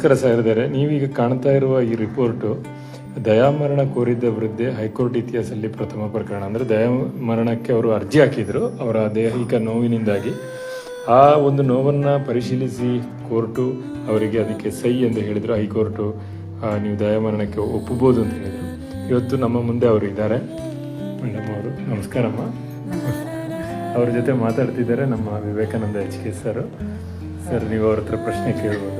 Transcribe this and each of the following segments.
ನಮಸ್ಕಾರ ಸಹೋದರರೇ ನೀವೀಗ ಕಾಣ್ತಾ ಇರುವ ಈ ರಿಪೋರ್ಟು ದಯಾಮರಣ ಕೋರಿದ್ದ ವೃದ್ಧೆ ಹೈಕೋರ್ಟ್ ಇತಿಹಾಸದಲ್ಲಿ ಪ್ರಥಮ ಪ್ರಕರಣ. ಅಂದರೆ ದಯಾಮರಣಕ್ಕೆ ಅವರು ಅರ್ಜಿ ಹಾಕಿದರು. ಅವರ ದೈಹಿಕ ನೋವಿನಿಂದಾಗಿ. ಆ ಒಂದು ನೋವನ್ನು ಪರಿಶೀಲಿಸಿ ಕೋರ್ಟು ಅವರಿಗೆ ಅದಕ್ಕೆ ಸೈ ಎಂದು ಹೇಳಿದರು. ಹೈಕೋರ್ಟು ನೀವು ದಯಾಮರಣಕ್ಕೆ ಒಪ್ಪಬೋದು ಅಂತ ಹೇಳಿದರು. ಇವತ್ತು ನಮ್ಮ ಮುಂದೆ ಅವರು ಇದ್ದಾರೆ. ಮೇಡಮ್ ಅವರು ನಮಸ್ಕಾರಮ್ಮ. ಅವ್ರ ಜೊತೆ ಮಾತಾಡ್ತಿದ್ದಾರೆ ನಮ್ಮ Vivekananda H K sir. Sir ನೀವು ಅವ್ರ ಹತ್ರ ಪ್ರಶ್ನೆ ಕೇಳ್ಬೋದು.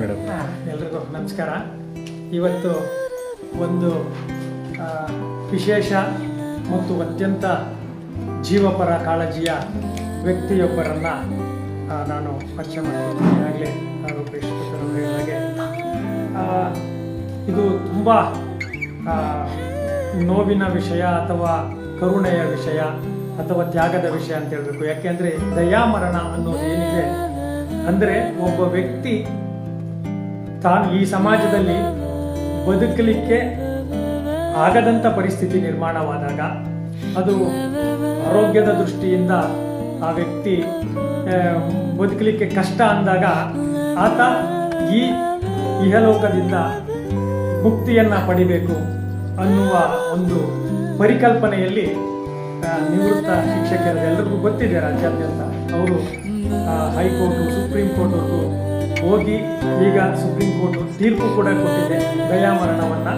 ಎಲ್ರಿಗೂ ನಮಸ್ಕಾರ. ಇವತ್ತು ಒಂದು ವಿಶೇಷ ಮತ್ತು ಅತ್ಯಂತ ಜೀವಪರ ಕಾಳಜಿಯ ವ್ಯಕ್ತಿಯೊಬ್ಬರನ್ನು ನಾನು ಪರಿಚಯ ಮಾಡ್ತೀನಿ ಹಾಗೆ ರೂಪೇಶ್ ಅವರು ಹೇಳಿದಾಗೆ ಆ, ಇದು ತುಂಬ ನೋವಿನ ವಿಷಯ ಅಥವಾ ಕರುಣೆಯ ವಿಷಯ ಅಥವಾ ತ್ಯಾಗದ ವಿಷಯ ಅಂತ ಹೇಳಬೇಕು. ಯಾಕೆಂದ್ರೆ ದಯಾಮರಣ ಅನ್ನೋದು ಏನಿದೆ ಅಂದರೆ ಒಬ್ಬ ವ್ಯಕ್ತಿ ತಾನು ಈ ಸಮಾಜದಲ್ಲಿ ಬದುಕಲಿಕ್ಕೆ ಆಗದಂಥ ಪರಿಸ್ಥಿತಿ ನಿರ್ಮಾಣವಾದಾಗ ಅದು ಆರೋಗ್ಯದ ದೃಷ್ಟಿಯಿಂದ ಆ ವ್ಯಕ್ತಿ ಬದುಕಲಿಕ್ಕೆ ಕಷ್ಟ ಅಂದಾಗ ಆತ ಈ ಇಹಲೋಕದಿಂದ ಮುಕ್ತಿಯನ್ನ ಪಡಿಬೇಕು ಅನ್ನುವ ಒಂದು ಪರಿಕಲ್ಪನೆಯಲ್ಲಿ ನಿವೃತ್ತ ಶಿಕ್ಷಕರು ಎಲ್ಲರಿಗೂ ಗೊತ್ತಿದೆ ರಾಜ್ಯಾದ್ಯಂತ. ಅವರು ಹೈಕೋರ್ಟು, ಸುಪ್ರೀಂ ಕೋರ್ಟ್ವರೆಗೂ ಹೋಗಿ ಈಗ ಸುಪ್ರೀಂ ಕೋರ್ಟ್ ತೀರ್ಪು ಕೂಡ ಕೊಟ್ಟಿದೆ. ದಯಾಮರಣವನ್ನು.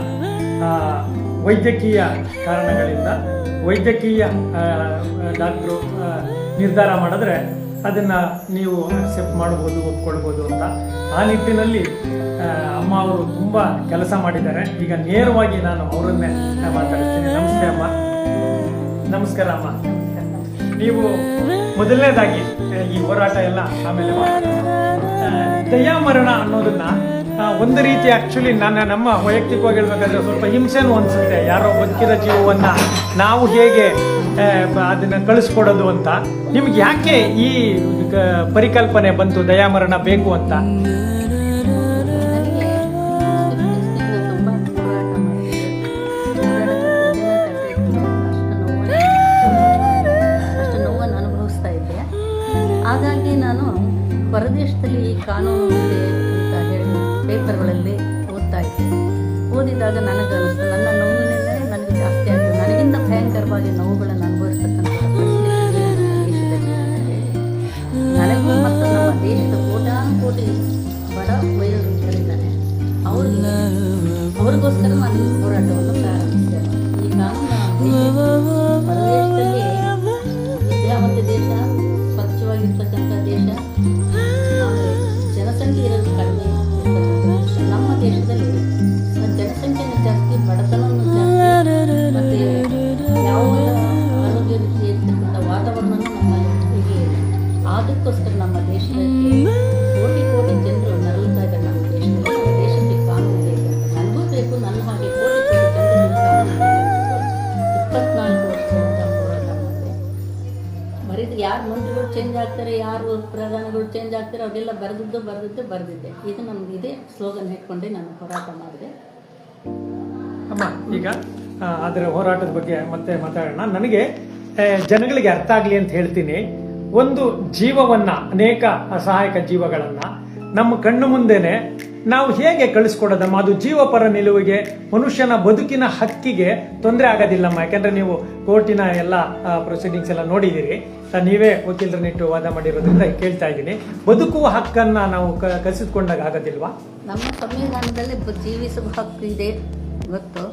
ವೈದ್ಯಕೀಯ ಕಾರಣಗಳಿಂದ. ವೈದ್ಯಕೀಯ ಡಾಕ್ಟ್ರು ನಿರ್ಧಾರ ಮಾಡಿದ್ರೆ ಅದನ್ನು ನೀವು ಅಕ್ಸೆಪ್ಟ್ ಮಾಡ್ಬೋದು, ಒಪ್ಕೊಳ್ಬೋದು ಅಂತ. ಆ ನಿಟ್ಟಿನಲ್ಲಿ ಅಮ್ಮ ಅವರು ತುಂಬ ಕೆಲಸ ಮಾಡಿದ್ದಾರೆ. ಈಗ ನೇರವಾಗಿ ನಾನು ಅವರನ್ನೇ ಮಾತಾಡ್ತೀನಿ ನಮಸ್ತೆ ಅಮ್ಮ. ನಮಸ್ಕಾರ ಅಮ್ಮ. ನೀವು ಮೊದಲನೇದಾಗಿ ಈ ಹೋರಾಟ ಎಲ್ಲ ಆಮೇಲೆ ಮಾತಾಡೋಣ. ದಯಾಮರಣ ಅನ್ನೋದನ್ನ ಒಂದು ರೀತಿ ಆಕ್ಚುಲಿ ನನ್ನ, ನಮ್ಮ ವೈಯಕ್ತಿಕವಾಗಿ ಹೇಳ್ಬೇಕಾದ್ರೆ ಸ್ವಲ್ಪ ಹಿಂಸೆನೂ ಅನ್ಸುತ್ತೆ. ಯಾರೋ ಬದುಕಿದ ಜೀವವನ್ನ ನಾವು ಹೇಗೆ ಅದನ್ನ ಕಳಿಸ್ಕೊಡೋದು ಅಂತ. ನಿಮ್ಗೆ ಯಾಕೆ ಈ ಪರಿಕಲ್ಪನೆ ಬಂತು, ದಯಾಮರಣ ಬೇಕು ಅಂತ? ಹೊರದೇಶದಲ್ಲಿ ಕಾನೂನು ಇದೆ ಅಂತ ಹೇಳಿ ಪೇಪರ್ಗಳಲ್ಲಿ ಓದ್ತಾ ಇದ್ದೆ. ಓದಿದಾಗ ನನಗೆ ಅನಿಸ್ತು ನನ್ನ ನೋವಿನಿಂದಲೇ ನನಗೆ ಜಾಸ್ತಿ ಆಗಿದೆ ನನಗಿಂತ ಭಯಂಕರವಾಗಿ ನೋವುಗಳನ್ನು ಅನುಭವಿಸ್ತಕ್ಕಂಥ ನನಗೂ ಮತ್ತು ನಮ್ಮ ದೇಶದ ಕೋಟಾನುಕೋಟಿ ಬಡ ವೈದ್ಯರು ಇದ್ದಾರೆ. ಅವ್ರಿಗೆ ಅವ್ರಿಗೋಸ್ಕರ ನಾನು ಹೋರಾಟವನ್ನು ಮಂತ್ರಿಗಳು ಚೇಂಜ್ ಆಗ್ತಾರೆ, ಯಾರು ಪ್ರಧಾನಿಗಳು ಚೇಂಜ್ ಆಗ್ತಾರೆ, ಅವರೆಲ್ಲ ಬರೆದಿದ್ದು ಬರೆದಿದ್ದು ಬರೆದಿದ್ದೆ. ಇದು ನಮ್ಗೆ ಇದೇ. ಸ್ಲೋಗನ್ ಇಟ್ಕೊಂಡೆ ನಾನು ಹೋರಾಟ ಮಾಡಿದೆ. ಅಮ್ಮ, ಈಗ ಅದರ ಹೋರಾಟದ ಬಗ್ಗೆ ಮತ್ತೆ ಮಾತಾಡೋಣ. ನನಗೆ ಜನಗಳಿಗೆ ಅರ್ಥ ಆಗಲಿ ಅಂತ ಹೇಳ್ತೀನಿ. ಒಂದು ಜೀವವನ್ನ, ಅನೇಕ ಅಸಹಾಯಕ ಜೀವಗಳನ್ನ ನಮ್ಮ ಕಣ್ಣು ಮುಂದೆನೆ ನಾವು ಹೇಗೆ ಕಳಿಸ್ಕೊಡೋದಮ್ಮ? ಅದು ಜೀವಪರ ನಿಲುವಿಗೆ, ಮನುಷ್ಯನ ಬದುಕಿನ ಹಕ್ಕಿಗೆ ತೊಂದರೆ ಆಗೋದಿಲ್ಲಮ್ಮ. ಯಾಕಂದ್ರೆ ನೀವು ಕೋರ್ಟಿನ ಎಲ್ಲ ಪ್ರೊಸೀಡಿಂಗ್ಸ್ ಎಲ್ಲ ನೋಡಿದ್ದೀರಿ. ನೀವೇ ವಕೀಲರನ್ನಿಟ್ಟು ವಾದ ಮಾಡಿರೋದ್ರಿಂದ ಕೇಳ್ತಾ ಇದ್ದೀನಿ. ಬದುಕುವ ಹಕ್ಕನ್ನ ನಾವು ಕಸಿದುಕೊಂಡಾಗ ಆಗೋದಿಲ್ವಾ? ನಮ್ಮ ಸಂವಿಧಾನದಲ್ಲಿ ಜೀವಿಸುವ ಹಕ್ಕು ಇದೆ, ಗೊತ್ತು.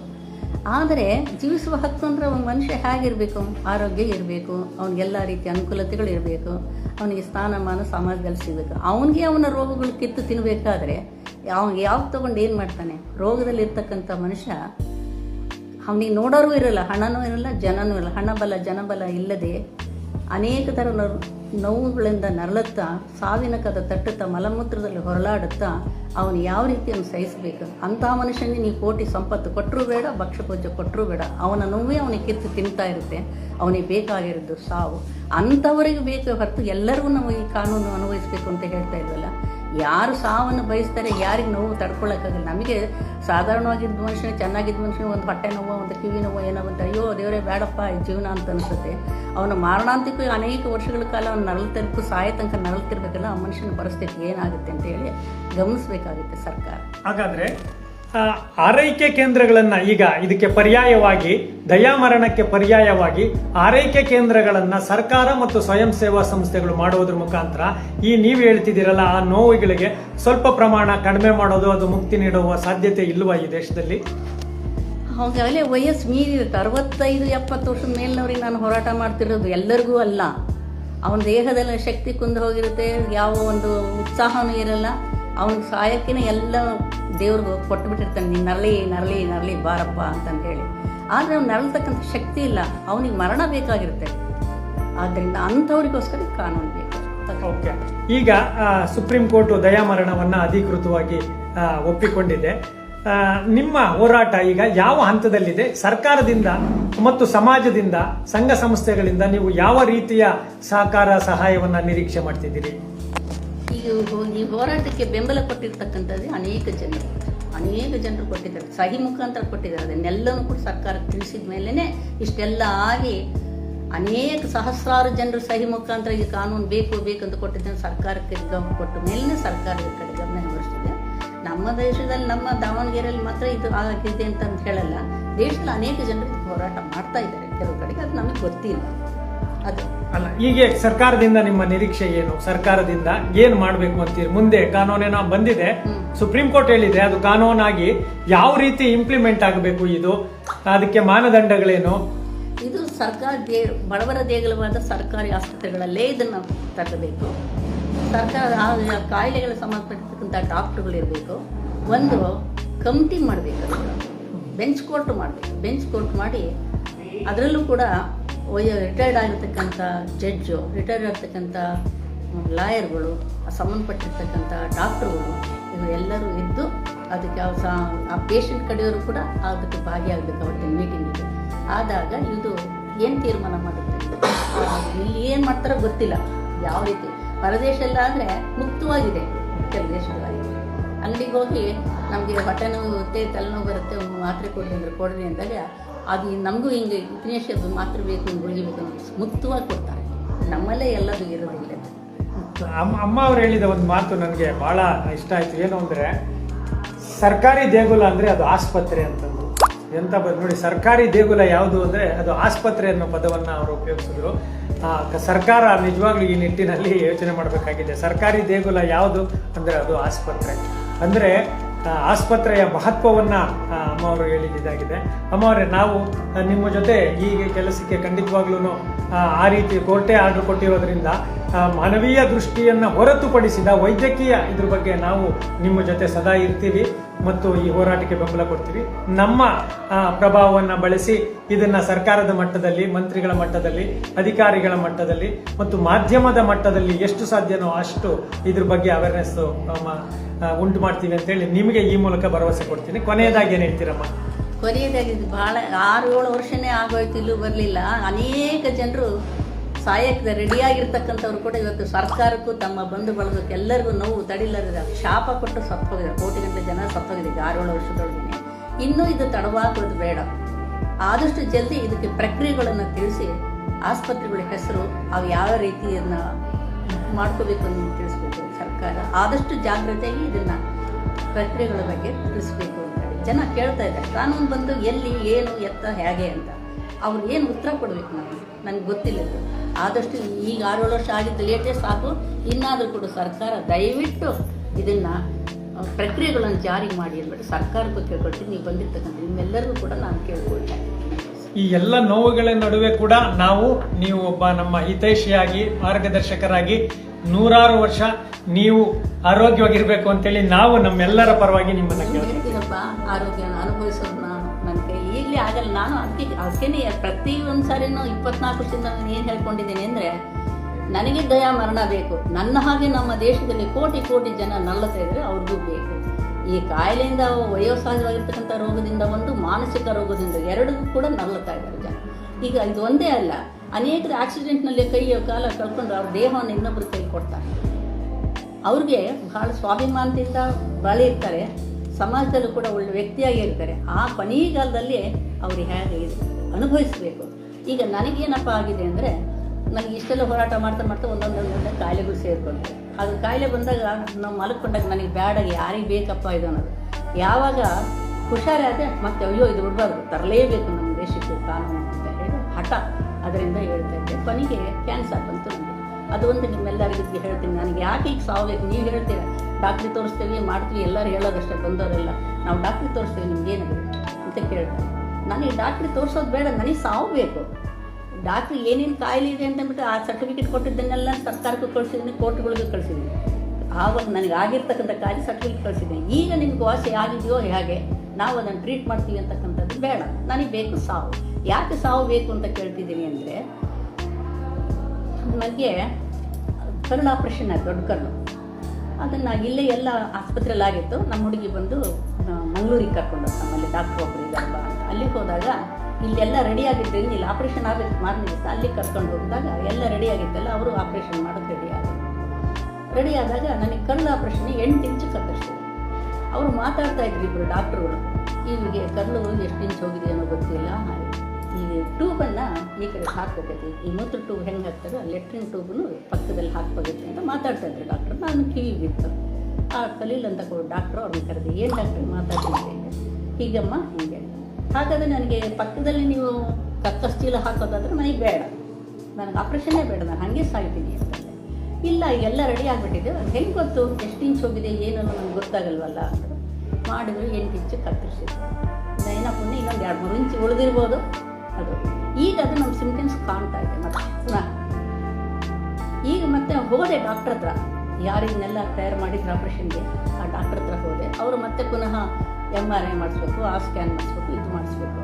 ಆದರೆ ಜೀವಿಸುವ ಹಕ್ಕು ಅಂದ್ರೆ ಒಂದು ಮನುಷ್ಯ ಹೇಗಿರಬೇಕು? ಆರೋಗ್ಯ ಇರಬೇಕು ಅವನಿಗೆಲ್ಲ ರೀತಿಯ ಅನುಕೂಲತೆಗಳು ಇರಬೇಕು, ಅವನಿಗೆ ಸ್ಥಾನಮಾನ ಸಮಾಜದಲ್ಲಿ ಸಿಗಬೇಕು. ಅವನಿಗೆ ಅವನ ರೋಗಗಳು ಕಿತ್ತು ತಿನ್ನಬೇಕಾದ್ರೆ ಅವನಿಗೆ ಯಾವ ತಗೊಂಡು ಏನು ಮಾಡ್ತಾನೆ? ರೋಗದಲ್ಲಿ ಇರ್ತಕ್ಕಂಥ ಮನುಷ್ಯ, ಅವನಿಗೆ ನೋಡೋರು ಇರಲ್ಲ, ಹಣನೂ ಇರಲ್ಲ, ಜನನೂ ಇರಲ್ಲ. ಹಣಬಲ ಜನಬಲ ಇಲ್ಲದೆ ಅನೇಕ ಥರ ನೋವುಗಳಿಂದ ನರಳುತ್ತಾ, ಸಾವಿನ ಕದ ತಟ್ಟುತ್ತಾ, ಮಲಮೂತ್ರದಲ್ಲಿ ಹೊರಳಾಡುತ್ತಾ, ಅವನು ಯಾವ ರೀತಿಯನ್ನು ಸಹಿಸಬೇಕು? ಅಂಥ ಮನುಷ್ಯನಿಗೆ ನೀವು ಕೋಟಿ ಸಂಪತ್ತು ಕೊಟ್ಟರೂ ಬೇಡ, ಭಕ್ಷ್ಯಪೂಜೆ ಕೊಟ್ಟರೂ ಬೇಡ. ಅವನ ನೋವೇ ಅವನಿಗೆ ಕಿತ್ತು ತಿಂತಾ ಇರುತ್ತೆ. ಅವನಿಗೆ ಬೇಕಾಗಿರೋದು ಸಾವು. ಅಂಥವರಿಗೆ ಬೇಕು ಹೊರತು ಎಲ್ಲರಿಗೂ ನಾವು ಈ ಕಾನೂನು ಅನುಭವಿಸಬೇಕು ಅಂತ ಹೇಳ್ತಾ ಇಲ್ವಲ್ಲ ಯಾರು ಸಾವನ್ನು ಬಯಸ್ತಾರೆ, ಯಾರಿಗೆ ನೋವು ತಡ್ಕೊಳ್ಳೋಕ್ಕಾಗಲ್ಲ ನಮಗೆ ಸಾಧಾರಣವಾಗಿದ್ದ ಮನುಷ್ಯನ ಚೆನ್ನಾಗಿದ್ದ ಮನುಷ್ಯನ ಒಂದು ಹೊಟ್ಟೆ ನೋವು, ಒಂದು ಕಿವಿ ನೋವು, ಏನೋ ಅಂತ ಅಯ್ಯೋ, ದೇವರೇ ಬೇಡಪ್ಪ, ಈ ಜೀವನ ಅಂತ ಅನಿಸುತ್ತೆ. ಅವನ ಮಾರಣಾಂತಿಕ ಅನೇಕ ವರ್ಷಗಳ ಕಾಲ ಅವನು ನರಳ್ತಿರ್ಬೇಕು ಸಾಯ ತನಕ ನರಳ್ತಿರ್ಬೇಕಲ್ಲ, ಆ ಮನುಷ್ಯನ ಪರಿಸ್ಥಿತಿ ಏನಾಗುತ್ತೆ ಅಂತ ಹೇಳಿ ಗಮನಿಸಬೇಕಾಗುತ್ತೆ ಸರ್ಕಾರ. ಹಾಗಾದ್ರೆ ಆರೈಕೆ ಕೇಂದ್ರಗಳನ್ನು ಈಗ ಇದಕ್ಕೆ ಪರ್ಯಾಯವಾಗಿ, ದಯಾಮರಣಕ್ಕೆ ಪರ್ಯಾಯವಾಗಿ ಆರೈಕೆ ಕೇಂದ್ರಗಳನ್ನು ಸರ್ಕಾರ ಮತ್ತು ಸ್ವಯಂ ಸೇವಾ ಸಂಸ್ಥೆಗಳು ಮಾಡುವುದ್ರ ಮುಖಾಂತರ ಈ ನೀವು ಹೇಳ್ತಿದ್ದೀರಲ್ಲ ಆ ನೋವುಗಳಿಗೆ ಸ್ವಲ್ಪ ಪ್ರಮಾಣ ಕಡಿಮೆ ಮಾಡೋದು ಅದು ಮುಕ್ತಿ ನೀಡುವ ಸಾಧ್ಯತೆ ಇಲ್ವಾ ಈ ದೇಶದಲ್ಲಿ? ಅವಾಗಲೇ ವಯಸ್ಸು ಮೀರಿರುತ್ತೆ. ಅರವತ್ತೈದು, ಎಪ್ಪತ್ತು ವರ್ಷದ ಮೇಲಿನವ್ರಿಗೆ ನಾನು ಹೋರಾಟ ಮಾಡ್ತಿರೋದು ಎಲ್ಲರಿಗೂ ಅಲ್ಲ. ಅವನ ದೇಹದಲ್ಲಿ ಶಕ್ತಿ ಕುಂದು ಹೋಗಿರುತ್ತೆ ಯಾವ ಒಂದು ಉತ್ಸಾಹವೂ ಇರಲ್ಲ. ಅವನಿಗೆ ಸಾಯಕ್ಕಿನ ಎಲ್ಲ ದೇವ್ರಿಗೆ ಕೊಟ್ಟು ಬಿಟ್ಟಿರ್ತಾನೆ, ನೀನು ನರಳಿ ನರಳಿ ನರಳಿ ಬಾರಪ್ಪ ಅಂತಂದು ಹೇಳಿ. ಆದರೆ ಅವ್ನು ನರಳತಕ್ಕಂಥ ಶಕ್ತಿ ಇಲ್ಲ, ಅವನಿಗೆ ಮರಣ ಬೇಕಾಗಿರುತ್ತೆ. ಆದ್ದರಿಂದ ಅಂಥವ್ರಿಗೋಸ್ಕರ ಕಾನೂನು ಬೇಕು. ಓಕೆ. ಈಗ ಸುಪ್ರೀಂ ಕೋರ್ಟ್ ದಯಾಮರಣವನ್ನ ಅಧಿಕೃತವಾಗಿ ಒಪ್ಪಿಕೊಂಡಿದೆ. ನಿಮ್ಮ ಹೋರಾಟ ಈಗ ಯಾವ ಹಂತದಲ್ಲಿದೆ? ಸರ್ಕಾರದಿಂದ ಮತ್ತು ಸಮಾಜದಿಂದ, ಸಂಘ ಸಂಸ್ಥೆಗಳಿಂದ ನೀವು ಯಾವ ರೀತಿಯ ಸಹಕಾರ, ಸಹಾಯವನ್ನು ನಿರೀಕ್ಷೆ ಮಾಡ್ತಿದ್ದೀರಿ? ಈ ಹೋರಾಟಕ್ಕೆ ಬೆಂಬಲ ಕೊಟ್ಟಿರ್ತಕ್ಕಂಥದ್ದು ಅನೇಕ ಜನರು. ಅನೇಕ ಜನರು ಕೊಟ್ಟಿದ್ದಾರೆ. ಸಹಿ ಮುಖಾಂತರ ಕೊಟ್ಟಿದ್ದಾರೆ. ಅದನ್ನೆಲ್ಲನೂ ಕೂಡ ಸರ್ಕಾರಕ್ಕೆ ತಿಳಿಸಿದ ಮೇಲೇ ಇಷ್ಟೆಲ್ಲ ಆಗಿ ಅನೇಕ ಸಹಸ್ರಾರು ಜನರು ಸಹಿ ಮುಖಾಂತರ ಈ ಕಾನೂನು ಬೇಕು ಬೇಕು ಅಂತ ಕೊಟ್ಟಿದ್ದನ್ನು ಸರ್ಕಾರಕ್ಕೆ ಗಮನ ಕೊಟ್ಟ ಮೇಲೇ ಸರ್ಕಾರದ ಕಡೆ ಗಮನ ಹರಿಸ್ತಿದೆ. ನಮ್ಮ ದೇಶದಲ್ಲಿ, ನಮ್ಮ ದಾವಣಗೆರೆಯಲ್ಲಿ ಮಾತ್ರ ಇದು ಆಗಿದೆ ಅಂತ ಹೇಳಲ್ಲ. ದೇಶದಲ್ಲಿ ಅನೇಕ ಜನರು ಹೋರಾಟ ಮಾಡ್ತಾ ಇದ್ದಾರೆ. ಕೆಲವು ಕಡೆಗೆ ಅದು ನಮಗೆ ಗೊತ್ತಿಲ್ಲ. ಅದು ಅಲ್ಲ ಹೀಗೆ ಸರ್ಕಾರದಿಂದ ನಿಮ್ಮ ನಿರೀಕ್ಷೆ ಏನು? ಸರ್ಕಾರದಿಂದ ಏನ್ ಮಾಡ್ಬೇಕು ಅಂತೀರಿ? ಮುಂದೆ ಕಾನೂನೇನೋ ಬಂದಿದೆ. ಸುಪ್ರೀಂ ಕೋರ್ಟ್ ಹೇಳಿದೆ ಅದು ಕಾನೂನಾಗಿ ಯಾವ ರೀತಿ ಇಂಪ್ಲಿಮೆಂಟ್ ಆಗಬೇಕು ಇದು? ಅದಕ್ಕೆ ಮಾನದಂಡಗಳೇನು? ಇದು ಸರ್ಕಾರ ದೇ ಬಡವರ ದೇಗುಲವಾದ ಸರ್ಕಾರಿ ಆಸ್ಪತ್ರೆಗಳಲ್ಲೇ ಇದನ್ನು ತರಬೇಕು. ಸರ್ಕಾರ ಕಾಯಿಲೆಗಳ ಸಂಬಂಧಪಟ್ಟಿರ್ತಕ್ಕಂಥ ಡಾಕ್ಟರ್ಗಳು ಇರಬೇಕು ಒಂದು ಕಮಿಟಿ ಮಾಡಬೇಕು ಬೆಂಚ್ ಕೋರ್ಟ್ ಮಾಡಬೇಕು. ಬೆಂಚ್ ಕೋರ್ಟ್ ಮಾಡಿ ಅದರಲ್ಲೂ ಕೂಡ ವಯ ರಿಟೈರ್ಡ್ ಆಗಿರ್ತಕ್ಕಂಥ ಜಡ್ಜು ರಿಟೈರ್ಡ್ ಆಗಿರ್ತಕ್ಕಂಥ ಲಾಯರ್ಗಳು ಸಂಬಂಧಪಟ್ಟಿರ್ತಕ್ಕಂಥ ಡಾಕ್ಟ್ರುಗಳು ಇವರೆಲ್ಲರೂ ಇದ್ದು ಅದಕ್ಕೆ ಆ ಪೇಷಂಟ್ ಕಡೆಯವರು ಕೂಡ ಅದಕ್ಕೆ ಭಾಗಿಯಾಗಬೇಕು ಅವತ್ತಿನ ಮೀಟಿಂಗಿಗೆ ಆದಾಗ ಇದು ಏನು ತೀರ್ಮಾನ ಮಾಡುತ್ತೆ ಇಲ್ಲಿ ಏನು ಮಾಡ್ತಾರೋ ಗೊತ್ತಿಲ್ಲ. ಯಾವ ರೀತಿ? ಪರದೇಶಲ್ಲಾದರೆ ಮುಕ್ತವಾಗಿದೆ ಕೆಲವು ದೇಶಗಳಲ್ಲಿ ಅಂಗಡಿಗೆ ಹೋಗಿ ನಮಗೆ ಹೊಟ್ಟೆ ನೋವು ತಲೆನೋವು ಬರುತ್ತೆ, ಮಾತ್ರೆ ಕೊಡ್ರಿ ಅಂದರೆ ಕೊಡ್ರಿ ಅಂದಾಗ ಅದು ನಮಗೂ ಹಿಂಗೆ ಉಪನ್ಯಾಸ ಮಾತ್ರ ಬೇಕು ಹಿಂಗೆ ಗುಳಿಗೆ ಬೇಕು ಅಂತ ಮುಕ್ತವಾಗಿ ಕೊಡ್ತಾರೆ. ನಮ್ಮಲ್ಲೇ ಎಲ್ಲದು ಇರೋದಿಲ್ಲ. ಅಮ್ಮ ಅಮ್ಮ ಅವ್ರು ಹೇಳಿದ ಒಂದು ಮಾತು ನನಗೆ ಭಾಳ ಇಷ್ಟ ಆಯಿತು. ಏನು ಅಂದರೆ, ಸರ್ಕಾರಿ ದೇಗುಲ ಅಂದರೆ ಅದು ಆಸ್ಪತ್ರೆ ಅಂತಂದು. ಎಂತ ನೋಡಿ, ಸರ್ಕಾರಿ ದೇಗುಲ ಯಾವುದು ಅಂದರೆ ಅದು ಆಸ್ಪತ್ರೆ ಅನ್ನೋ ಪದವನ್ನು ಅವರು ಉಪಯೋಗಿಸಿದ್ರು. ಸರ್ಕಾರ ನಿಜವಾಗ್ಲೂ ಈ ನಿಟ್ಟಿನಲ್ಲಿ ಯೋಚನೆ ಮಾಡಬೇಕಾಗಿದೆ. ಸರ್ಕಾರಿ ದೇಗುಲ ಯಾವುದು ಅಂದರೆ ಅದು ಆಸ್ಪತ್ರೆ. ಅಂದ್ರೆ ಆಸ್ಪತ್ರೆಯ ಮಹತ್ವವನ್ನ ಅಮ್ಮ ಅವರು ಹೇಳಿದ್ದಾಗಿದೆ. ಅಮ್ಮ ಅವರೇ ನಾವು ನಿಮ್ಮ ಜೊತೆ ಈಗ ಕೆಲಸಕ್ಕೆ ಖಂಡಿತವಾಗ್ಲೂ ಆ ರೀತಿ ಕೋರ್ಟೆ ಆರ್ಡರ್ ಕೊಟ್ಟಿರೋದ್ರಿಂದ ಮಾನವೀಯ ದೃಷ್ಟಿಯನ್ನ ಹೊರತುಪಡಿಸಿದ ವೈದ್ಯಕೀಯ ಇದ್ರ ಬಗ್ಗೆ ನಾವು ನಿಮ್ಮ ಜೊತೆ ಸದಾ ಇರ್ತೀವಿ ಮತ್ತು ಈ ಹೋರಾಟಕ್ಕೆ ಬೆಂಬಲ ಕೊಡ್ತೀವಿ. ನಮ್ಮ ಪ್ರಭಾವವನ್ನು ಪ್ರಭಾವವನ್ನ ಬಳಸಿ ಇದನ್ನು ಸರ್ಕಾರದ ಮಟ್ಟದಲ್ಲಿ, ಮಂತ್ರಿಗಳ ಮಟ್ಟದಲ್ಲಿ, ಅಧಿಕಾರಿಗಳ ಮಟ್ಟದಲ್ಲಿ ಮತ್ತು ಮಾಧ್ಯಮದ ಮಟ್ಟದಲ್ಲಿ ಎಷ್ಟು ಸಾಧ್ಯನೋ ಅಷ್ಟು ಇದ್ರ ಬಗ್ಗೆ ಅವೇರ್ನೆಸ್ ಉಂಟು ಮಾಡ್ತೀವಿ ಅಂತೇಳಿ ನಿಮಗೆ ಈ ಮೂಲಕ ಭರವಸೆ ಕೊಡ್ತೀನಿ. ಕೊನೆಯದಾಗಿ ಏನು ಹೇಳ್ತೀರಮ್ಮ? ಕೊನೆಯದಾಗಿ ಭಾಳ ಆರು ಏಳು ವರ್ಷನೇ ಆಗೋಯ್ತು, ಇಲ್ಲೂ ಬರಲಿಲ್ಲ. ಅನೇಕ ಜನರು ಸಾಯಕ್ಕೆ ರೆಡಿಯಾಗಿರ್ತಕ್ಕಂಥವ್ರು ಕೂಡ ಇವತ್ತು ಸರ್ಕಾರಕ್ಕೂ ತಮ್ಮ ಬಂಧು ಬಳಗಕ್ಕೆ ಎಲ್ಲರಿಗೂ ನೋವು ತಡಿಲಾರದ ಶಾಪ ಕೊಟ್ಟು ಸತ್ತೋಗಿದೆ. ಕೋಟಿ ಗಂಟೆ ಜನ ಸತ್ತೋಗಿದೆ ಆರು ಏಳು ವರ್ಷದೊಳಗೆ ಇನ್ನೂ ಇದು ತಡವಾಗೋದು ಬೇಡ. ಆದಷ್ಟು ಜಲ್ದಿ ಇದಕ್ಕೆ ಪ್ರಕ್ರಿಯೆಗಳನ್ನು ತಿಳಿಸಿ, ಆಸ್ಪತ್ರೆಗಳ ಹೆಸರು, ಅವು ಯಾವ ರೀತಿಯನ್ನು ಮಾಡ್ಕೋಬೇಕು ಅಂತ ತಿಳಿಸ್ಬೇಕು ಸರ್ಕಾರ ಆದಷ್ಟು ಜಾಗ್ರತೆಯಾಗಿ ಇದನ್ನು ಪ್ರಕ್ರಿಯೆಗಳ ಬಗ್ಗೆ ತಿಳಿಸ್ಬೇಕು ಅಂತ ಜನ ಕೇಳ್ತಾ ಇದ್ದಾರೆ, ಕಾನೂನು ಬಂದು ಎಲ್ಲಿ, ಏನು, ಎತ್ತ, ಹೇಗೆ ಅಂತ. ಅವ್ರು ಏನು ಉತ್ತರ ಕೊಡಬೇಕು ನಾನು ನನಗೆ ಗೊತ್ತಿಲ್ಲ ಆದಷ್ಟು ಈಗ ಆರು ಏಳು ವರ್ಷ ಆಗಿದ್ದು ಲೇಟೇ ಸಾಕು. ಇನ್ನಾದರೂ ಕೂಡ, ಸರ್ಕಾರ ದಯವಿಟ್ಟು ಇದನ್ನು ಪ್ರಕ್ರಿಯೆಗಳನ್ನು ಜಾರಿ ಮಾಡಿ ಅಂದ್ಬಿಟ್ಟು ಸರ್ಕಾರಕ್ಕೆ ಕೇಳ್ಕೊಳ್ತೀನಿ. ನೀವು ಬಂದಿರ್ತಕ್ಕಂಥ ನಿಮ್ಮೆಲ್ಲರಿಗೂ ಕೂಡ ನಾನು ಕೇಳ್ಕೊಳ್ತಾ ಇದ್ದೀನಿ ಈ ಎಲ್ಲ ನೋವುಗಳ ನಡುವೆ ಕೂಡ ನಾವು ನೀವು ಒಬ್ಬ ನಮ್ಮ ಹಿತೈಷಿಯಾಗಿ ಮಾರ್ಗದರ್ಶಕರಾಗಿ ನೂರಾರು ವರ್ಷ ನೀವು ಆರೋಗ್ಯವಾಗಿರ್ಬೇಕು ಅಂತೇಳಿ ನಾವು ನಮ್ಮೆಲ್ಲರ ಪರವಾಗಿ ನಿಮ್ಮನ್ನ ಕೇಳ್ತೀವಿ. ಹೇಳ್ತೀನಪ್ಪ ಆರೋಗ್ಯನ ಅನುಭವಿಸೋದು ನಾನು ನನ್ನ ಕೈ ಈಗಲೇ ಆಗಲ್ಲ. ನಾನು ಅದಕ್ಕೆ ಅದಕ್ಕೇನೆ ಪ್ರತಿ ಒಂದು ಸಾರಿನೂ ಇಪ್ಪತ್ನಾಲ್ಕು ವರ್ಷದಿಂದ ನಾನು ಏನು ಹೇಳ್ಕೊಂಡಿದ್ದೀನಿ ಅಂದರೆ ನನಗೆ ದಯಾ ಮರಣ ಬೇಕು. ನನ್ನ ಹಾಗೆ ನಮ್ಮ ದೇಶದಲ್ಲಿ ಕೋಟಿ ಕೋಟಿ ಜನ ನಲ್ಲತಾ ಇದ್ರೆ ಅವ್ರಿಗೂ ಬೇಕು. ಈ ಕಾಯಿಲೆಯಿಂದ ವಯೋಸಹಜವಾಗಿರ್ತಕ್ಕಂಥ ರೋಗದಿಂದ ಒಂದು ಮಾನಸಿಕ ರೋಗದಿಂದ ಎರಡೂ ಕೂಡ ನರಳುತ್ತಾ ಇದ್ದಾರೆ ಜನ. ಈಗ ಇದು ಒಂದೇ ಅಲ್ಲ ಅನೇಕರು ಆಕ್ಸಿಡೆಂಟ್ನಲ್ಲಿ ಕೈಯ ಕಾಲ ಕಳ್ಕೊಂಡು ಅವ್ರ ದೇಹವನ್ನು ಇನ್ನೊಬ್ಬರು ಕೈ ಕೊಡ್ತಾರೆ. ಅವ್ರಿಗೆ ಬಹಳ ಸ್ವಾಭಿಮಾನದಿಂದ ಬಾಳಿರ್ತಾರೆ ಸಮಾಜದಲ್ಲೂ ಕೂಡ ಒಳ್ಳೆ ವ್ಯಕ್ತಿಯಾಗಿ ಇರ್ತಾರೆ. ಆ ಕೊನೆಗಾಲದಲ್ಲಿ ಅವ್ರು ಹೇಗೆ ಅನುಭವಿಸಬೇಕು? ಈಗ ನನಗೇನಪ್ಪ ಆಗಿದೆ ಅಂದರೆ, ನನಗೆ ಇಷ್ಟೆಲ್ಲ ಹೋರಾಟ ಮಾಡ್ತಾ ಮಾಡ್ತಾ ಒಂದೊಂದು ಒಂದೊಂದು ಕಾಯಿಲೆಗಳು ಸೇರಿಕೊಂಡೆ ಅದು ಕಾಯಿಲೆ ಬಂದಾಗ ನಾವು ಮಲ್ಕೊಂಡಾಗ ನನಗೆ ಬೇಡ ಯಾರಿಗೆ ಬೇಕಪ್ಪ ಇದು ಅನ್ನೋದು. ಯಾವಾಗ ಹುಷಾರಾದೆ ಮತ್ತೆ ಅಯ್ಯೋ ಇದು ಬಿಡಬಾರ್ದು ತರಲೇಬೇಕು ನಮ್ಮ ದೇಶಕ್ಕೆ ಕಾನೂನು ಅಂತ ಹೇಳಿ ಹಠ ಅದರಿಂದ ಹೇಳ್ತಾ ಇದ್ದೆ. ಕೊನೆಗೆ ಕ್ಯಾನ್ಸರ್ ಬಂತು ನನಗೆ. ಅದು ಒಂದು ನಿಮ್ಮೆಲ್ಲರಿಗೂ ಹೇಳ್ತೀನಿ. ನನಗೆ ಯಾಕೆ ಈಗ ಸಾವಬೇಕು? ನೀವು ಹೇಳ್ತೀರ ಡಾಕ್ಟ್ರಿ ತೋರಿಸ್ತೀವಿ, ಮಾಡ್ತೀವಿ, ಎಲ್ಲರೂ ಹೇಳೋದಷ್ಟೇ ಬಂದವರೆಲ್ಲ ನಾವು ಡಾಕ್ಟ್ರಿ ತೋರಿಸ್ತೀವಿ ನಿಮ್ಗೆ ಏನಾಗಿದೆ ಅಂತ ಕೇಳ್ತಾರೆ. ನನಗೆ ಡಾಕ್ಟ್ರಿ ತೋರಿಸೋದು ಬೇಡ, ನನಗೆ ಸಾವು ಬೇಕು ಡಾಕ್ಟ್ರ್ ಏನೇನು ಕಾಯಿಲೆ ಇದೆ ಅಂತ ಅಂದ್ಬಿಟ್ಟು ಆ ಸರ್ಟಿಫಿಕೇಟ್ ಕೊಟ್ಟಿದ್ದನ್ನೆಲ್ಲ ಸರ್ಕಾರಕ್ಕೂ ಕಳಿಸಿದ್ದೀನಿ, ಕೋರ್ಟ್ಗಳಿಗೂ ಕಳಿಸಿದ್ದೀನಿ. ಆವಾಗ ನನಗೆ ಆಗಿರ್ತಕ್ಕಂಥ ಕಾಯಿಲೆ ಸರ್ಟಿಫಿಕೇಟ್ ಕಳಿಸಿದ್ದೀನಿ. ಈಗ ನಿಮ್ಗೆ ವಾಸಿ ಆಗಿದೆಯೋ ಹೇಗೆ? ನಾವು ಅದನ್ನು ಟ್ರೀಟ್ ಮಾಡ್ತೀವಿ ಅಂತಕ್ಕಂಥದ್ದು ಬೇಡ. ನನಗೆ ಬೇಕು ಸಾವು. ಯಾಕೆ ಸಾವು ಬೇಕು ಅಂತ ಕೇಳ್ತಿದ್ದೀನಿ ಅಂದರೆ, ನನಗೆ ಕರ್ಣ ಆಪ್ರೇಷನ್ ಆಯ್ತು ದೊಡ್ಡ ಕರ್ಣು. ಅದನ್ನು ಇಲ್ಲೇ ಎಲ್ಲ ಆಸ್ಪತ್ರೆಯಲ್ಲಿ ಆಗಿತ್ತು ನಮ್ಮ ಹುಡುಗಿ ಬಂದು ಮಂಗಳೂರಿಗೆ ಕರ್ಕೊಂಡು ನಮ್ಮಲ್ಲಿ ಡಾಕ್ಟ್ರ್ ಒಬ್ಬರು ಇದ್ದಾರಲ್ಲ ಅಲ್ಲಿಗೆ ಹೋದಾಗ ಇಲ್ಲೆಲ್ಲ ರೆಡಿ ಆಗಿತ್ತು ಇಲ್ಲಿ ಆಪ್ರೇಷನ್ ಆಗಬೇಕು ಮಾರನೇ ದಿವಸ ಅಲ್ಲಿ ಕರ್ಕೊಂಡು ಹೋಗಿದಾಗ ಎಲ್ಲ ರೆಡಿ ಆಗಿತ್ತಲ್ಲ, ಅವರು ಆಪ್ರೇಷನ್ ಮಾಡೋದು ರೆಡಿ ಆದರು. ರೆಡಿ ಆದಾಗ ನನಗೆ ಕಣ್ಣು ಆಪ್ರೇಷನ್ ಎಂಟು ಇಂಚು ಕತ್ತರಿಸಿದ್ರು ಅವರು ಮಾತಾಡ್ತಾ ಇದ್ರು ಇಬ್ಬರು ಡಾಕ್ಟ್ರುಗಳು ಇವಿಗೆ ಕರ್ಳು ಎಷ್ಟು ಇಂಚು ಹೋಗಿದೆ ಅನ್ನೋ ಗೊತ್ತಿಲ್ಲ. ಈ ಟ್ಯೂಬನ್ನು ಈ ಕಡೆ ಹಾಕ್ಬೇಕೈತಿ ಈ ಮೂತ್ರ ಟ್ಯೂಬ್ ಹೆಂಗೆ ಹಾಕ್ತಾರೋ ಲೆಟ್ರಿನ್ ಟ್ಯೂಬ್ನು ಪಕ್ಕದಲ್ಲಿ ಹಾಕ್ಬೇಕೈತಿ ಅಂತ ಮಾತಾಡ್ತಾ ಇದ್ರು ಡಾಕ್ಟ್ರು ನಾನು ಕಿವಿ ಬಿತ್ತು. ಆ ಕಲೀಲ್ ಅಂತ ಡಾಕ್ಟ್ರು ಅವ್ರನ್ನ ಕರೆದು, ಏನು ಡಾಕ್ಟ್ರ್ ಮಾತಾಡ್ತಿದ್ದೆ ಹೀಗಮ್ಮ, ಹೀಗೆ. ಹಾಗಾದರೆ ನನಗೆ ಪಕ್ಕದಲ್ಲಿ ನೀವು ಕತ್ತ ಚೀಲ ಹಾಕೋದಾದ್ರೆ ನನಗೆ ಬೇಡ. ನನಗೆ ಆಪ್ರೇಷನ್ನೇ ಬೇಡ, ನಾನು ಹಾಗೆ ಸಾಯ್ತೀನಿ ಅಂತ ಇಲ್ಲ ಎಲ್ಲ ರೆಡಿ ಆಗಿಬಿಟ್ಟಿದೆ. ಹೆಂಗೆ ಗೊತ್ತು? ಎಷ್ಟು ಇಂಚ್ ಹೋಗಿದೆ, ಏನು ನನಗೆ ಗೊತ್ತಾಗಲ್ವಲ್ಲ ಮಾಡಿದ್ರು ಎಂಟು ಇಂಚು ಕತ್ತರಿಸಿದ್ರು ಏನಪ್ಪ ಮುಂದೆ ಇನ್ನೊಂದು ಎರಡು ಮೂರು ಇಂಚು ಉಳಿದಿರ್ಬೋದು. ಅದು. ಈಗ ಅದು ನಮ್ಮ ಸಿಂಪ್ಟಮ್ಸ್ ಕಾಣ್ತಾ ಇದೆ. ಮತ್ತೆ ಈಗ ಮತ್ತೆ ಹೋದೆ ಡಾಕ್ಟ್ರ್ ಹತ್ರ. ಯಾರಿಗನ್ನೆಲ್ಲ ತಯಾರು ಮಾಡಿದ್ರು ಆಪ್ರೇಷನ್ಗೆ ಆ ಡಾಕ್ಟ್ರ್ ಹತ್ರ ಹೋದೆ. ಅವರು ಮತ್ತೆ ಪುನಃ ಎಂ ಆರ್ ಐ ಮಾಡಿಸ್ಬೇಕು, ಆ ಸ್ಕ್ಯಾನ್ ಮಾಡಿಸ್ಬೇಕು, ಇದು ಮಾಡಿಸ್ಬೇಕು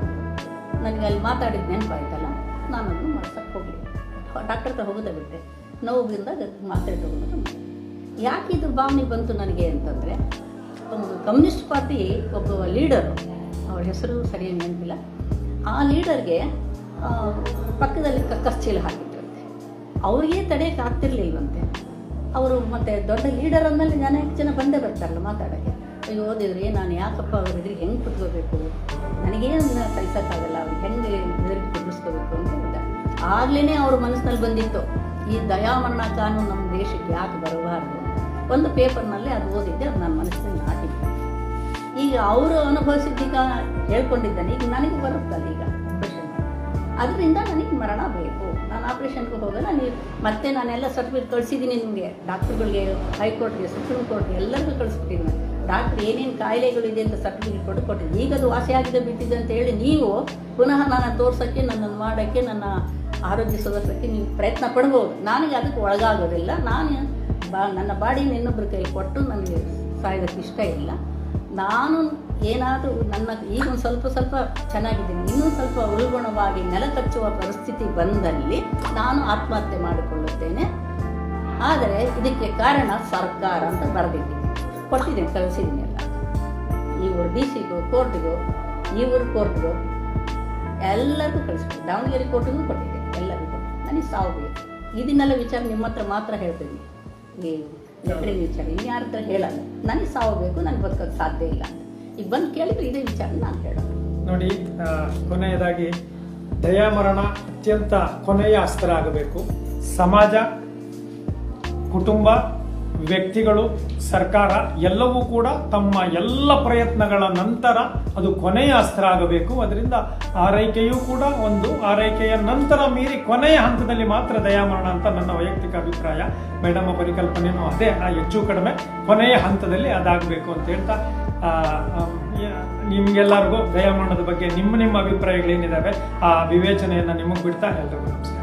ನನಗೆ ಅಲ್ಲಿ ಮಾತಾಡಿದ ನೆನಪಾಯ್ತಲ್ಲ ನಾನು ಅದನ್ನು ಮಾಡ್ಸಕ್ಕೆ ಹೋಗಲಿ. ಡಾಕ್ಟರ್ ಹತ್ರ ಹೋಗೋದಾಗುತ್ತೆ ನೋವು ಬಂದಾಗ ಮಾತ್ರೆ ತಗೊಂಡು ಯಾಕೆ ಇದು ಭಾವನೆ ಬಂತು ನನಗೆ ಅಂತಂದರೆ, ಒಂದು ಕಮ್ಯುನಿಸ್ಟ್ ಪಾರ್ಟಿ ಒಬ್ಬ ಲೀಡರು ಅವ್ರ ಹೆಸರು ಸರಿಯಾಗಿ ನೆನಪಿಲ್ಲ. ಆ ಲೀಡರ್ಗೆ ಪಕ್ಕದಲ್ಲಿ ಕಕ್ಕಸ್ ಚೀಲ ಹಾಕಿದ್ರಂತೆ. ಅವ್ರಿಗೆ ತಡೆಯೋಕೆ ಅವರು ಮತ್ತೆ ದೊಡ್ಡ ಲೀಡರ್ ಅಂದಮೇಲೆ ಜನ ಜನ ಬಂದೇ ಬರ್ತಾರಲ್ಲ ಮಾತಾಡೋಕ್ಕೆ. ಈಗ ಓದಿದ್ರೆ ನಾನು ಯಾಕಪ್ಪ ಅವ್ರ ಎದುರಿಗೆ ಹೆಂಗೆ ಕುತ್ಕೋಬೇಕು? ನನಗೇನು ಕಲಿಸೋಕ್ಕಾಗಲ್ಲ ಅವ್ರು ಹೆಂಗೆ ಎದುರಿಗೆ ಕುದಿಸ್ಕೋಬೇಕು ಅಂತ ಹೇಳಿದ ಆಗ್ಲೇ ಅವ್ರ ಮನಸ್ಸಿನಲ್ಲಿ ಬಂದಿತ್ತು, ಈ ದಯಾಮರಣ ಕಾನೂನು ನಮ್ಮ ದೇಶಕ್ಕೆ ಯಾಕೆ ಬರಬಾರ್ದು ಒಂದು ಪೇಪರ್ನಲ್ಲಿ ಅದು ಓದಿದ್ದೆ, ಅದು ನನ್ನ ಮನಸ್ಸಿನಲ್ಲಿ ಹಾಕಿದ್ದೆ ಈಗ ಅವರು ಅನುಭವಿಸಿದ್ದೀಗ ಹೇಳ್ಕೊಂಡಿದ್ದಾನೆ, ಈಗ ನನಗೆ ಬರುತ್ತಲ್ಲ ಈಗ ಅದರಿಂದ ನನಗೆ ಮರಣ ಬೇಕು. ನಾನು ಆಪ್ರೇಷನ್ಗೆ ಹೋಗಲ್ಲ ನೀವು ಮತ್ತೆ ನಾನೆಲ್ಲ ಸರ್ಟಿಫಿಕೇಟ್ ಕಳಿಸಿದ್ದೀನಿ ನಿಮಗೆ. ಡಾಕ್ಟ್ರುಗಳಿಗೆ ಹೈಕೋರ್ಟ್ಗೆ ಸುಪ್ರೀಂ ಕೋರ್ಟ್ಗೆ ಎಲ್ಲರಿಗೂ ಕಳಿಸ್ಬಿಟ್ಟಿದ್ದೀನಿ. ಡಾಕ್ಟ್ರ್, ಏನೇನು ಕಾಯಿಲೆಗಳಿದೆ ಅಂತ ಸರ್ಟಿಫಿಕೇಟ್ ಕೊಟ್ಟು ಕೊಟ್ಟಿದ್ದೆ ಈಗ ಅದು ವಾಸಿ ಆಗಿದೆ ಬಿಟ್ಟಿದೆ ಅಂತ ಹೇಳಿ ನೀವು ಪುನಃ ನಾನು ತೋರ್ಸೋಕ್ಕೆ, ನನ್ನನ್ನು ಮಾಡೋಕ್ಕೆ, ನನ್ನ ಆರೋಗ್ಯ ಸುಧಾರಿಸೋಕ್ಕೆ ನೀವು ಪ್ರಯತ್ನ ಪಡ್ಬೋದು. ನನಗೆ ಅದಕ್ಕೆ ಒಳಗಾಗೋದಿಲ್ಲ. ನಾನು ಬಾ, ನನ್ನ ಬಾಡಿನ ಇನ್ನೊಬ್ಬರ ಕೈ ಕೊಟ್ಟು ನನಗೆ ಸಾಯೋದಕ್ಕೆ ಇಷ್ಟ ಇಲ್ಲ. ನಾನು ಏನಾದರೂ ನನ್ನ, ಈಗ ಒಂದು ಸ್ವಲ್ಪ ಸ್ವಲ್ಪ ಚೆನ್ನಾಗಿದ್ದೀನಿ. ಇನ್ನೂ ಸ್ವಲ್ಪ ಉಲ್ಗುಣವಾಗಿ ನೆಲ ಕಚ್ಚುವ ಪರಿಸ್ಥಿತಿ ಬಂದಲ್ಲಿ ನಾನು ಆತ್ಮಹತ್ಯೆ ಮಾಡಿಕೊಳ್ಳುತ್ತೇನೆ. ಆದರೆ ಇದಕ್ಕೆ ಕಾರಣ ಸರ್ಕಾರ ಅಂತ ಬರೆದಿದ್ದೀನಿ. ಕೊಟ್ಟಿದ್ದೀನಿ ಕಳಿಸಿದ್ದೀನಿ ಎಲ್ಲ. ಈ ಊರು ಡಿ ಸಿಗೂ ಕೋರ್ಟ್ಗೂ ಊರು ಕೋರ್ಟ್ಗೂ ಎಲ್ಲರಿಗೂ ಕಳಿಸ್ಬೋದು ದಾವಣಗೆರೆ ಕೋರ್ಟಿಗೂ ಕೊಟ್ಟಿದ್ದೆ, ಎಲ್ಲರಿಗೂ ಕೊಟ್ಟು ನನಗೆ ಸಾವು ಇದನ್ನೆಲ್ಲ ವಿಚಾರ ನಿಮ್ಮ ಹತ್ರ ಮಾತ್ರ ಹೇಳ್ತೀನಿ. ಈ ಲೆಟ್ರಿನ ವಿಚಾರ ಇನ್ಯಾರ ಹತ್ರ ಹೇಳಲ್ಲ. ನನಗೆ ಸಾವು ಬೇಕು, ನನಗೆ ಬದುಕೋಕ್ಕೆ ಸಾಧ್ಯ ಇಲ್ಲ ಈಗ ಬಂದು ಕೇಳಿದ್ರೆ ಇದೇ ವಿಚಾರ ನಾನು ಹೇಳೋದು. ನೋಡಿ ಕೊನೆಯದಾಗಿ ದಯಾಮರಣ ಅತ್ಯಂತ ಕೊನೆಯ ಅಸ್ತ್ರ ಆಗಬೇಕು ಸಮಾಜ, ಕುಟುಂಬ ವ್ಯಕ್ತಿಗಳು, ಸರ್ಕಾರ ಎಲ್ಲವೂ ಕೂಡ ತಮ್ಮ ಎಲ್ಲ ಪ್ರಯತ್ನಗಳ ನಂತರ ಅದು ಕೊನೆಯ ಅಸ್ತ್ರ ಆಗಬೇಕು. ಅದರಿಂದ ಆರೈಕೆಯೂ ಕೂಡ ಒಂದು, ಆರೈಕೆಯ ನಂತರ ಮೀರಿ ಕೊನೆಯ ಹಂತದಲ್ಲಿ ಮಾತ್ರ ದಯಾಮರಣ ಅಂತ ನನ್ನ ವೈಯಕ್ತಿಕ ಅಭಿಪ್ರಾಯ. ಮೇಡಮ್ ಪರಿಕಲ್ಪನೆಯೂ ಅದೇ, ಆ ಹೆಚ್ಚು ಕಡಿಮೆ ಕೊನೆಯ ಹಂತದಲ್ಲಿ ಅದಾಗಬೇಕು ಅಂತ ಹೇಳ್ತಾ ನಿಮ್ಗೆಲ್ಲರಿಗೂ ದಯಾಮರಣದ ಬಗ್ಗೆ ನಿಮ್ಮ ನಿಮ್ಮ ಅಭಿಪ್ರಾಯಗಳೇನಿದ್ದಾವೆ ಆ ವಿವೇಚನೆಯನ್ನು ನಿಮಗೆ ಬಿಡ್ತಾ ಎಲ್ರಿಗೂ ನಮಸ್ಕಾರ.